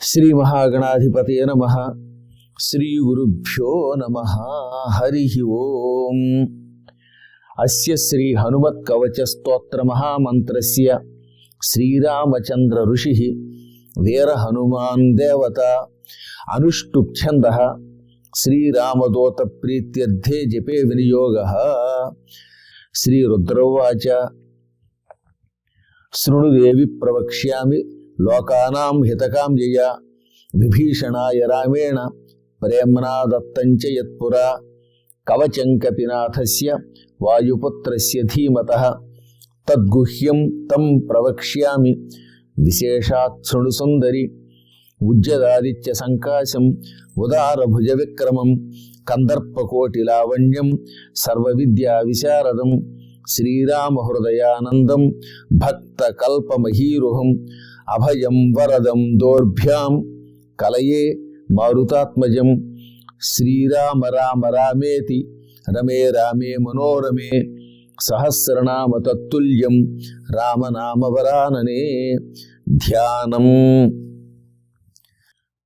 శ్రీ మహాగణాధిపతి నమ. శ్రీ గురుభ్యో నమ. హరి ఓం. అస్య శ్రీ హనుమత్ కవచ స్తోత్ర మహామంత్రస్య శ్రీరామచంద్ర ఋషి వీర హనుమాన్ దేవత అనుష్టుప్ ఛంద శ్రీరామదూత ప్రీత్యర్థే జపే వినియోగ. శ్రీ రుద్రవాచ శృణుదేవి ప్రవక్ష్యామి. లోకానాం హితకాం జయ విభీషణాయ రామేణ ప్రేమ్నా దత్తంచ యత్పురా కవచం కపినాథస్య వాయుపుత్రస్య ధీమత తద్గుహ్యం తం ప్రవక్ష్యామి విశేషాత్ సుందరి ఉజ్జదాదిత్య సంకాశం ఉదారభుజ విక్రమం కందర్పకోటిలావణ్యం సర్వవిద్యా విశారదం శ్రీరామహృదయానందం భక్తకల్పమహీరుహం అభయం వరదం దోర్భ్యాం కలయే మారుతాత్మజం. శ్రీరామ రామ రామేతి రమే రామే మనోరమే సహస్రనామ తత్తుల్యం రామనామవరాననే ధ్యానం.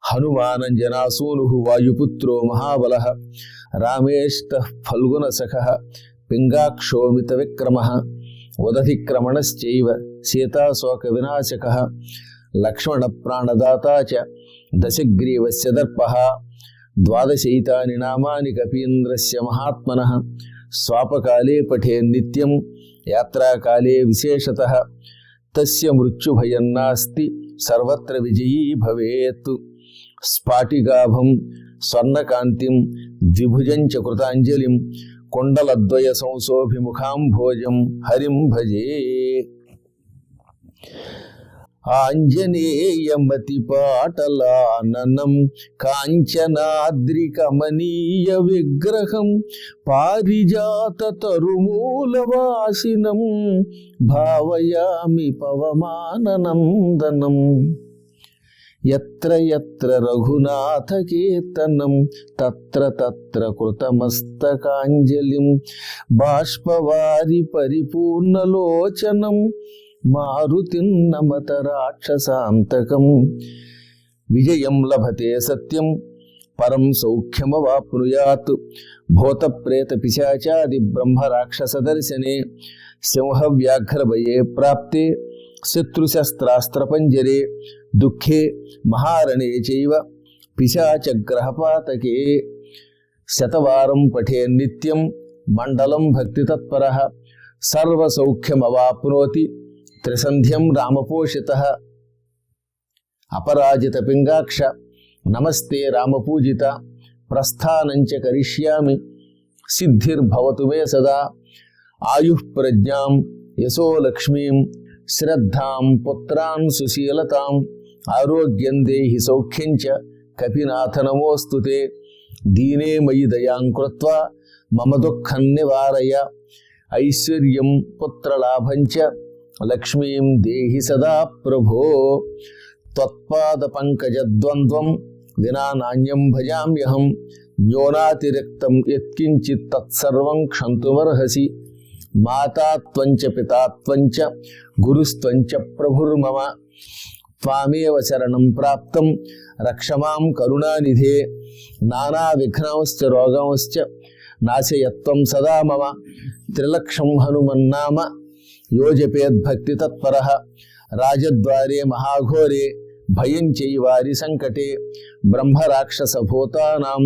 హనుమానంజనాసూను వాయుపుత్రో మహాబల రామేష్ట ఫల్గునసఖ పింగాక్షోమిత విక్రమ ఉదధిక్రమణశ్చైవ సీతాశోక వినాశక లక్ష్మణ ప్రాణదాత చ దశగ్రీవస్య దర్ప ద్వాదశైతాని నామాని కపీంద్రస్య మహాత్మన స్వాపకాలే పఠే నిత్యం యాత్రాకాలే విశేషత తస్య మృత్యుభయం నాస్తి సర్వత్ర విజయీ భవేత్ స్ఫాటిగాభం స్వర్ణకాంతిం ద్విభుజం చ కృతాంజలిం కుండలద్వయ సంశోభిముఖాంభోజం హరిం భజే. ఆంజనేయమతి పాటలాననం కాంచనాద్రికమనీయ విగ్రహం పారిజాత తరుమూలవాసినం భావయామి పవమాననందనం. ఎత్ర ఎత్ర రఘునాథ కీర్తనం తత్ర తత్ర కృతమస్తకాంజలిం బాష్పవారి పరిపూర్ణలోచనం మారుతిం నమత రాక్షసాంతకం. విజయం లభతే సత్యం పరం సౌఖ్యమవాప్నుయాత్. భూతప్రేత పిశాచాది బ్రహ్మ రాక్షస దర్శనే సింహవ్యాఘ్రభయే ప్రాప్తే శత్రుశస్త్రాస్త్రపంజరే దుఃఖే మహారణే చైవ పిశాచగ్రహపాతకే శతవారం పఠే నిత్యం మండలం భక్తితత్పర సర్వసౌఖ్యమవాప్నోతి త్రిసంధ్యం రామపోషిత అపరాజిత పింగాక్ష నమస్తే రామపూజిత ప్రస్థానంచ కరిష్యామి సిద్ధిర్భవతు మే సదా ఆయుఃప్రజ్ఞాం యశోలక్ష్మీం శ్రద్ధాం పుత్రాన్ సుశీలతాం ఆరోగ్యం దేహి సౌఖ్యం చ కపినాథ దీనే మయి దయాంకృత్వ మమ దుఃఖం నివారయ. ఐశ్వర్యం పుత్రలాభంచ లక్ష్మీం దేహి సదా ప్రభో. త్వత్పాద పంకజద్వంద్వం వినా నాణ్యం భజామ్యహం న్యూనాతిరిక్తం యత్కించిత్ తత్సర్వం క్షంతుమర్హసి. మాతా త్వంచ పితా త్వంచ గురుస్త్వంచ ప్రభుర్మమ. త్వామేవ శరణం ప్రాప్తం రక్షమాం కరుణానిధే నానా విఘ్నాంశ్చ రోగంశ్చ నాశయత్వం సదా మమ త్రిలక్షం హనుమన్నామ యోజపేద్భక్తి తత్పర రాజద్వారే మహాఘోరే భయం చైవారి సంకటే బ్రహ్మరాక్షస భూతానాం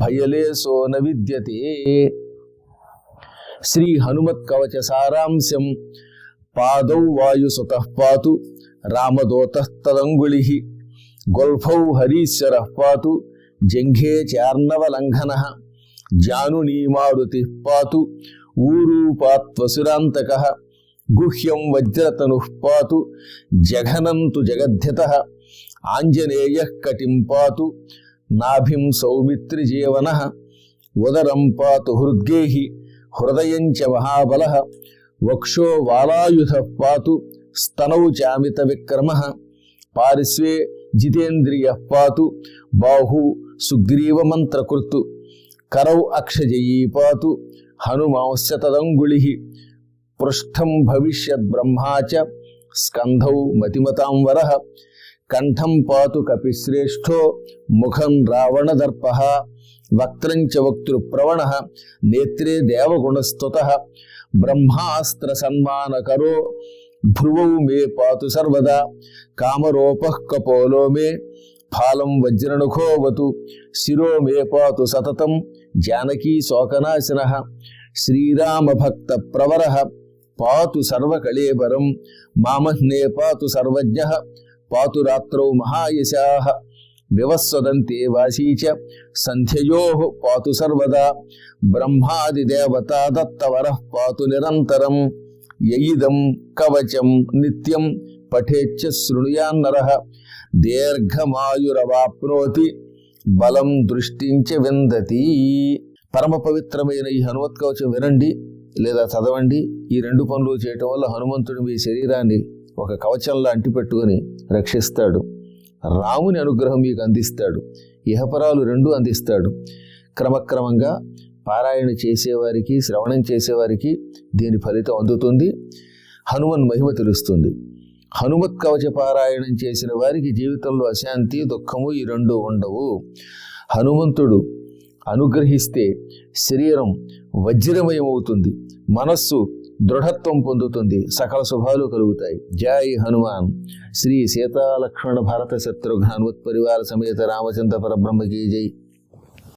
భయలేసో న విద్యతే శ్రీ హనుమత్ కవచ సారాంశం పాదౌ వాయుసుత పాతు రామదూత గొల్ఫౌ హరీశ్వర పాతు జంఘే చార్ణవలంఘన జానునీమారుతి పాతు ఊరూపాత్వసురాంతక గుహ్యం వజ్రతను పాతు జఘనంతు జగద్ధిత ఆంజనేయ కటిం పాతు నాభిం సౌమిత్రిజీవన ఉదరం పాతు హృద్గేహి హృదయం చ మహాబల వక్షో వాలాయుధ పాతు స్తనౌ చామిత విక్రమ పారిస్వే జితేంద్రియ పాతు బాహు సుగ్రీవమంత్రకృత్తు కరౌ అక్షజయీ పాతు హనుమాంస్య తదంగుళి పృష్ఠం భవిష్యత్ బ్రహ్మాచ స్కంధౌ మతిమతాంవర కంఠం పాతు కపిశ్రేష్ఠో ముఖం రావణదర్ప వక్త్రం చ వక్తృప్రవణ నేత్రే దేవగుణస్తుత బ్రహ్మాస్త్ర సన్మానకరో భ్రువౌ మే పాతు సర్వదా కామరోపః కపోలో మే ఫాలం వజ్రనుఖోవతు శిరో మే పాతు సతతం జానకీ శోకనాశన శ్రీరామభక్త ప్రవర పాతు సర్వకళేబరం మామహ్నే పాతు సర్వజ్ఞ పాతు రాత్రౌ మహాయశా వివస్వదంతే వాసీ చ సంధ్యయో పాతు సర్వదా బ్రహ్మాదిదేవతా దత్తవర పాతు నిరంతరం. యయిదం కవచం నిత్యం పఠేచ్చ శృణుయాన్నర దీర్ఘమాయురవాప్నోతి బలం దృష్టించ విందతి పరమ పవిత్రమైన ఈ హనుమత్ కవచం వినండి లేదా చదవండి. ఈ రెండు పనులు చేయటం వల్ల హనుమంతుడు మీ శరీరాన్ని ఒక కవచంలా అంటిపెట్టుకుని రక్షిస్తాడు. రాముని అనుగ్రహం మీకు అందిస్తాడు. ఇహపరాలు రెండు అందిస్తాడు. క్రమక్రమంగా పారాయణ చేసేవారికి శ్రవణం చేసేవారికి దీని ఫలితం అందుతుంది. హనుమన్ మహిమ తెలుస్తుంది. హనుమత్ కవచ పారాయణం చేసిన వారికి జీవితంలో అశాంతి దుఃఖము ఈ రెండు ఉండవు. హనుమంతుడు అనుగ్రహిస్తే శరీరం వజ్రమయమవుతుంది. మనస్సు దృఢత్వం పొందుతుంది. సకల శుభాలు కలుగుతాయి. జై హనుమాన్. శ్రీ సీతాలక్ష్మణ భారత శత్రుఘ్న హనుమత్ పరివార సమేత రామచంద్ర పరబ్రహ్మకి జై.